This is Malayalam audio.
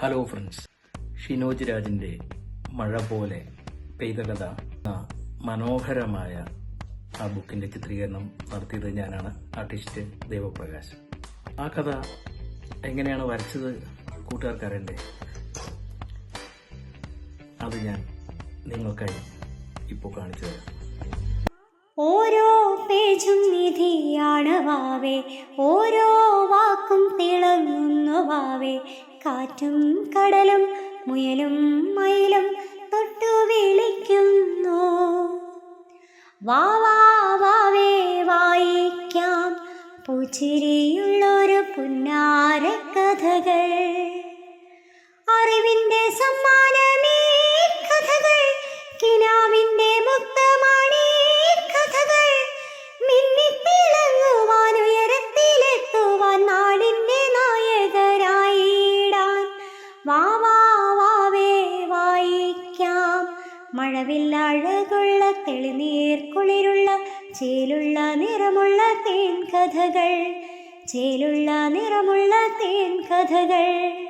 ഹലോ ഫ്രണ്ട്സ് ഷിനോജ് രാജിന്റെ മഴ പോലെ പെയ്ത കഥ മനോഹരമായ ആ ബുക്കിന്റെ ചിത്രീകരണം നടത്തിയത് ഞാനാണ് ആർട്ടിസ്റ്റ് ദേവപ്രകാശ്. ആ കഥ എങ്ങനെയാണ് വരച്ചത്? കൂട്ടുകാർക്ക് അറിയണ്ടേ അത് ഞാൻ നിങ്ങൾക്കായി ഇപ്പോൾ കാണിച്ചു തരാം. ഓരോ പേജും നിധിയാണ് വാവേ. ഓരോ വാക്കും തിളങ്ങുന്നു വാവേ. കാറ്റും കടലും മുയലും മയിലും തൊട്ടു വിളിക്കുന്നു. വാവാ വാവേ വായിക്കാം. പൂച്ചിരിയുള്ളൊരു പുന്നാര കഥകൾ മഴവില്ലഴകുള്ള തെളിനീർ കുളിരുള്ള ചേലുള്ള നിറമുള്ള തേൻ കഥകൾ. ചേലുള്ള നിറമുള്ള തേൻ കഥകൾ.